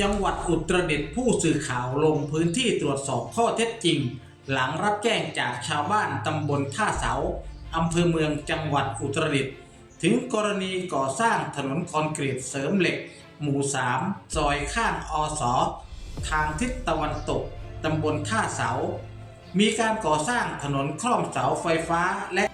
จังหวัดอุตรดิตถ์ผู้สื่อข่าวลงพื้นที่ตรวจสอบข้อเท็จจริง หลังรับแจ้งจากชาวบ้านตำบลท่าเสาอำเภอเมืองจังหวัดอุตรดิตถ์ถึงกรณีก่อสร้างถนนคอนกรีตเสริมเหล็ก หมู่ 3 ซอยข้างอสอทางทิศตะวันตกตำบลท่าเสา มีการก่อสร้างถนนคล่อมเสาไฟฟ้าและ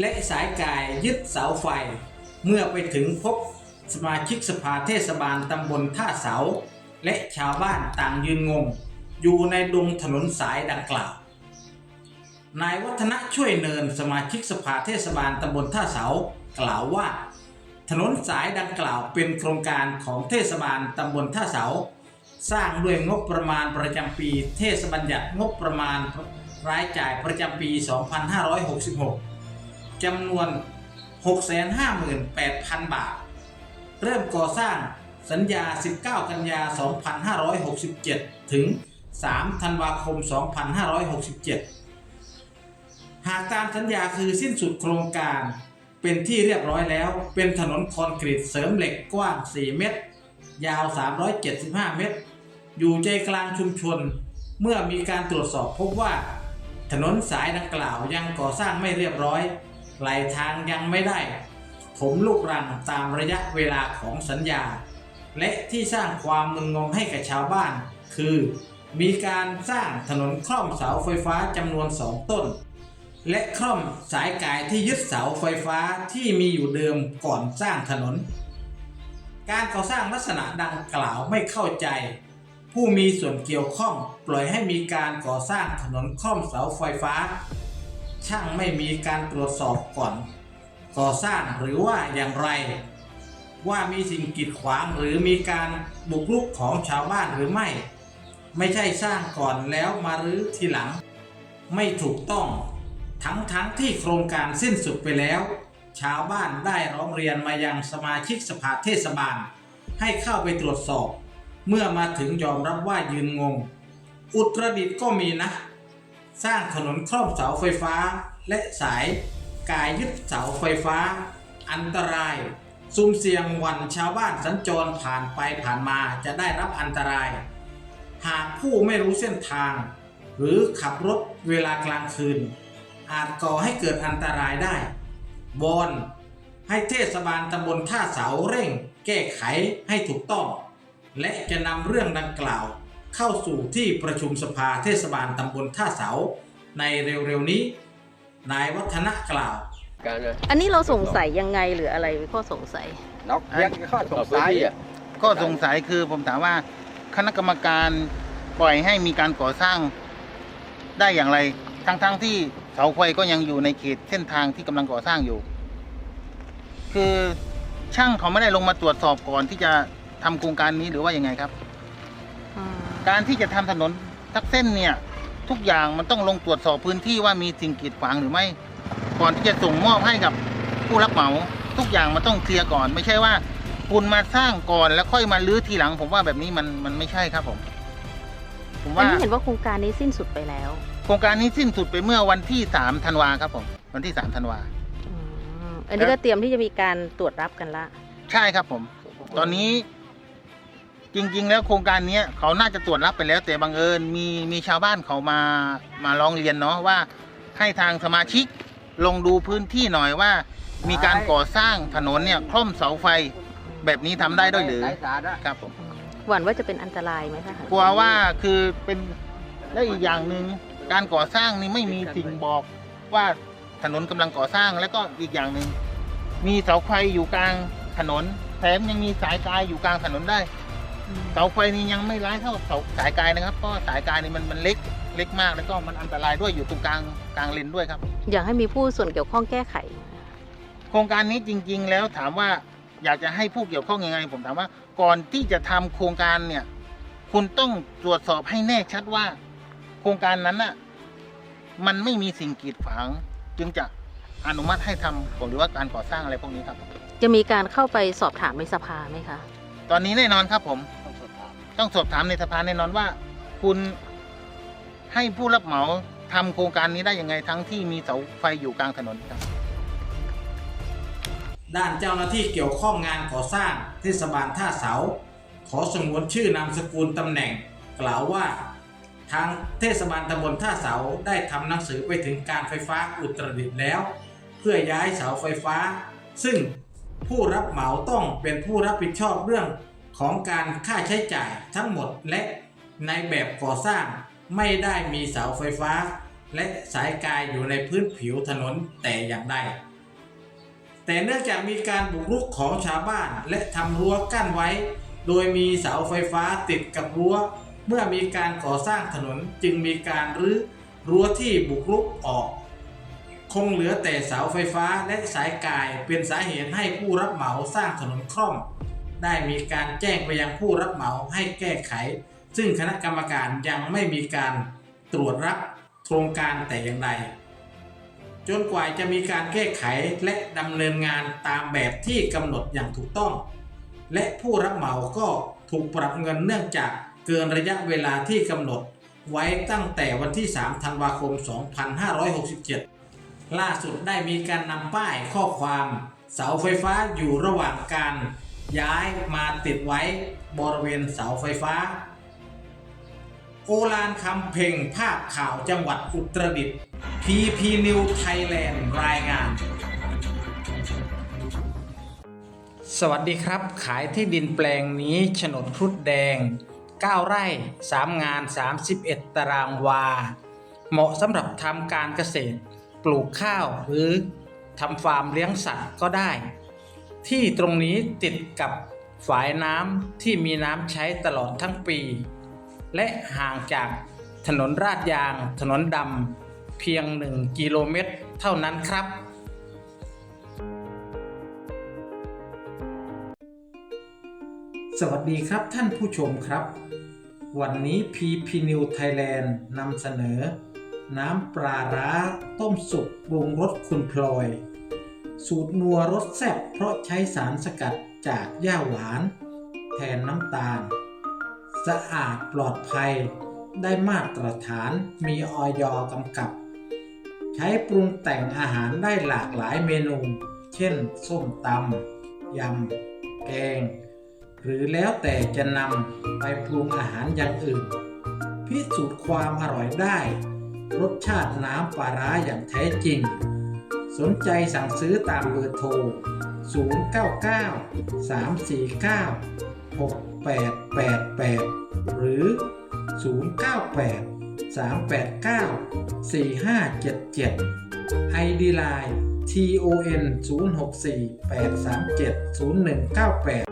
และสายกายยึดเสาไฟ เมื่อไปถึงพบ สมาชิกสภาเทศบาลตำบลท่าเสา และชาวบ้านต่างยืนงง อยู่ในดงถนนสายดังกล่าว นายวัฒนะช่วยเนินสมาชิกสภาเทศบาลตำบลท่าเสา กล่าวว่า ถนนสายดังกล่าวเป็นโครงการของเทศบาลตำบลท่าเสา สร้างด้วยงบประมาณประจำปี เทศบัญญัติงบประมาณรายจ่ายประจำปี 2566จำนวน 658,000 บาท เริ่มก่อสร้างสัญญา 19 กันยา 2567 ถึง 3 ธันวาคม 2567 หากตามสัญญาคือสิ้นสุดโครงการ เป็นที่เรียบร้อยแล้ว เป็นถนนคอนกรีตเสริมเหล็กกว้าง 4 เมตร ยาว 375 เมตร อยู่ใจกลางชุมชน เมื่อมีการตรวจสอบพบว่า ถนนสายดังกล่าวยังก่อสร้างไม่เรียบร้อยไหลทางยังไม่ได้ ผมลูกรังตามระยะเวลาของสัญญา และที่สร้างความมึนงงให้กับชาวบ้าน คือ มีการสร้างถนนคล่อมเสาไฟฟ้าจำนวนสองต้น และคล่อมสายกายที่ยึดเสาไฟฟ้าที่มีอยู่เดิมก่อนสร้างถนน การก่อสร้างลักษณะดังกล่าวไม่เข้าใจ ผู้มีส่วนเกี่ยวข้องปล่อยให้มีการก่อสร้างถนนคล่อมเสาไฟฟ้า ช่างไม่มีการตรวจสอบก่อน ก่อสร้างหรือว่าอย่างไร ว่ามีสิ่งกีดขวางหรือมีการบุกรุกของชาวบ้านหรือไม่ ไม่ใช่สร้างก่อนแล้วมารื้อทีหลัง ไม่ถูกต้อง ทั้งทั้งที่โครงการสิ้นสุดไปแล้ว ชาวบ้านได้ร้องเรียนมายังสมาชิกสภาเทศบาล ให้เข้าไปตรวจสอบ เมื่อมาถึงยอมรับว่ายืนงง อุตรดิตถ์ก็มีนะ สร้างถนนคล่อมเสาไฟฟ้าและสาย กายยึดเสาไฟฟ้า อันตราย ซุ่มเสี่ยงวันชาวบ้านสัญจรผ่านไปผ่านมาจะได้รับอันตราย หากผู้ไม่รู้เส้นทาง หรือขับรถเวลากลางคืน อาจก่อให้เกิดอันตรายได้วอนให้เทศบาลตำบลท่าเสาเร่ง แก้ไขให้ถูกต้อง และจะนำเรื่องดังกล่าว เข้าสู่ที่ประชุมสภาเทศบาลตำบลท่าเสาในเร็วๆนี้ นายวัฒนะกล่าว การนะอันนี้เราสงสัยยังไงหรืออะไรเป็นข้อสงสัย นอกเรียกข้อสงต่อพื้นสัยที่อะก็สงสัยคือผมถามว่าคณะกรรมการปล่อยให้มีการก่อสร้างได้อย่างไร ทั้งๆที่เสาไฟก็ยังอยู่ในเขตเส้นทางที่กำลังก่อสร้างอยู่ คือช่างเขาไม่ได้ลงมาตรวจสอบก่อนที่จะทำโครงการนี้หรือว่ายังไงครับ การที่จะทำถนนทักเส้นเนี่ย ทุกอย่างมันต้องลงตรวจสอบพื้นที่ว่ามีสิ่งกีดขวางหรือไม่ ก่อนที่จะส่งมอบให้กับผู้รับเหมา ทุกอย่างมันต้องเคลียร์ก่อน ไม่ใช่ว่าคุณมาสร้างก่อนแล้วค่อยมาลื้อทีหลัง ผมว่าแบบนี้มันมันไม่ใช่ครับผม ผมอันว่านี้เห็นว่าโครงการนี้สิ้นสุดไปแล้ว โครงการนี้สิ้นสุดไปเมื่อวันที่สามธันวาครับผม วันที่สามธันวาอืมอันนี้ก็เตรียมที่จะมีการตรวจรับกันละ ใช่ครับผม ตอนนี้ จริง ๆ แล้วโครงการเนี้ยเขาน่าจะตรวจรับไปแล้ว แต่บังเอิญมีมีชาวบ้านเขามามาร้องเรียนเนาะว่าให้ทางสมาชิกลงดูพื้นที่หน่อยว่า มีการก่อสร้างถนนเนี่ยคล่อมเสาไฟแบบนี้ทำได้ด้วยหรือสายสารอะครับผมหวั่นว่าจะเป็นอันตรายไหมคะกลัวว่าคือเป็นและอีกอย่างหนึ่งการก่อสร้างนี่ไม่มีสิ่งบอกว่าถนนกำลังก่อสร้างแล้วก็อีกอย่างหนึ่งมีเสาไฟอยู่กลางถนนแถมยังมีสายกายอยู่กลางถนนได้อืม เสาไฟนี่ยังไม่ร้ายเท่าเสาสายกายนะครับเพราะสายกายนี่มันมันเล็กเล็กมากแล้วก็มันอันตรายด้วยอยู่ตรงกลางกลางเลนด้วยครับ อยากให้มีผู้ส่วนเกี่ยวข้องแก้ไข โครงการนี้จริง ๆ แล้วถามว่าอยากจะให้ผู้เกี่ยวข้องยังไง ผมถามว่าก่อนที่จะทำโครงการเนี่ย คุณต้องตรวจสอบให้แน่ชัดว่า โครงการนั้นน่ะมันไม่มีสิ่งกีดขวางจึงจะอนุมัติให้ทำหรือว่าการก่อสร้างอะไรพวกนี้ครับ จะมีการเข้าไปสอบถามในสภาไหมคะ ตอนนี้แน่นอนครับผม ต้องสอบถามต้องสอบถามในสภาแน่นอนว่า คุณให้ผู้รับเหมาทำโครงการนี้ได้ยังไงทั้งที่มีเสาไฟอยู่กลางถนนครับ ด้านเจ้าหน้าที่เกี่ยวข้องงานก่อสร้างเทศบาลท่าเสา ขอสงวนชื่อนามสกุลตำแหน่ง กล่าวว่าทางเทศบาลตำบลท่าเสาได้ทำหนังสือไปถึงการไฟฟ้าอุตรดิตถ์แล้ว เพื่อย้ายเสาไฟฟ้า ซึ่งผู้รับเหมาต้องเป็นผู้รับผิดชอบเรื่อง ของการค่าใช้จ่ายทั้งหมดและในแบบก่อสร้างไม่ได้มีเสาไฟฟ้า และสายกายอยู่ในพื้นผิวถนนแต่อย่างใดแต่เนื่องจากมีการบุกรุกของชาวบ้านและทำรั้วกั้นไว้ โดยมีเสาไฟฟ้าติดกับรั้ว เมื่อมีการก่อสร้างถนนจึงมีการรื้อรั้วที่บุกรุกออก คงเหลือแต่เสาไฟฟ้าและสายกายเป็นสาเหตุให้ผู้รับเหมาสร้างถนนคร่อม ได้มีการแจ้งไปยังผู้รับเหมาให้แก้ไข ซึ่งคณะกรรมการยังไม่มีการตรวจรับโครงการแต่อย่างใดจนกว่าจะมีการแก้ไขและดำเนินงานตามแบบที่กำหนดอย่างถูกต้อง และผู้รับเหมาก็ถูกปรับเงินเนื่องจากเกินระยะเวลาที่กำหนด ไว้ตั้งแต่วันที่ 3 ธันวาคม 2567 ล่าสุดได้มีการนำป้ายข้อความ เสาไฟฟ้าอยู่ระหว่างการ ย้ายมาติดไว้บริเวณเสาไฟฟ้า โอลานคำเพ่งภาพข่าวจังหวัดอุตรดิตถ์ PP New Thailand รายงาน สวัสดีครับ ขายที่ดินแปลงนี้โฉนดครุฑแดง 9 ไร่ 3 งาน 31 ตารางวา เหมาะสำหรับทำการเกษตร ปลูกข้าวหรือทำฟาร์มเลี้ยงสัตว์ก็ได้ ที่ตรงนี้ติดกับฝายน้ำที่มีน้ำใช้ตลอดทั้งปี และห่างจากถนนราดยาง ถนนดำเพียง 1 กิโลเมตรเท่านั้นครับ สวัสดีครับท่านผู้ชมครับ วันนี้ PP New Thailand นำเสนอ น้ำปลาร้าต้มสุกปรุงรสคุณพลอย สูตรนัวรสแซ่บเพราะใช้สารสกัดจากหญ้าหวาน แทนน้ำตาล สะอาดปลอดภัย ได้มาตรฐานมีออยกำกับ ใช้ปรุงแต่งอาหารได้หลากหลายเมนู เช่น ส้มตำยำ แกง หรือแล้วแต่จะนำไปปรุงอาหารอย่างอื่น พิสูจน์ความอร่อยได้ รสชาติน้ำปลาร้าอย่างแท้จริง สนใจสั่งซื้อตามเบอร์โทร 099 349 6888 หรือ 098 389 4577 ID Line TON 064 837 0198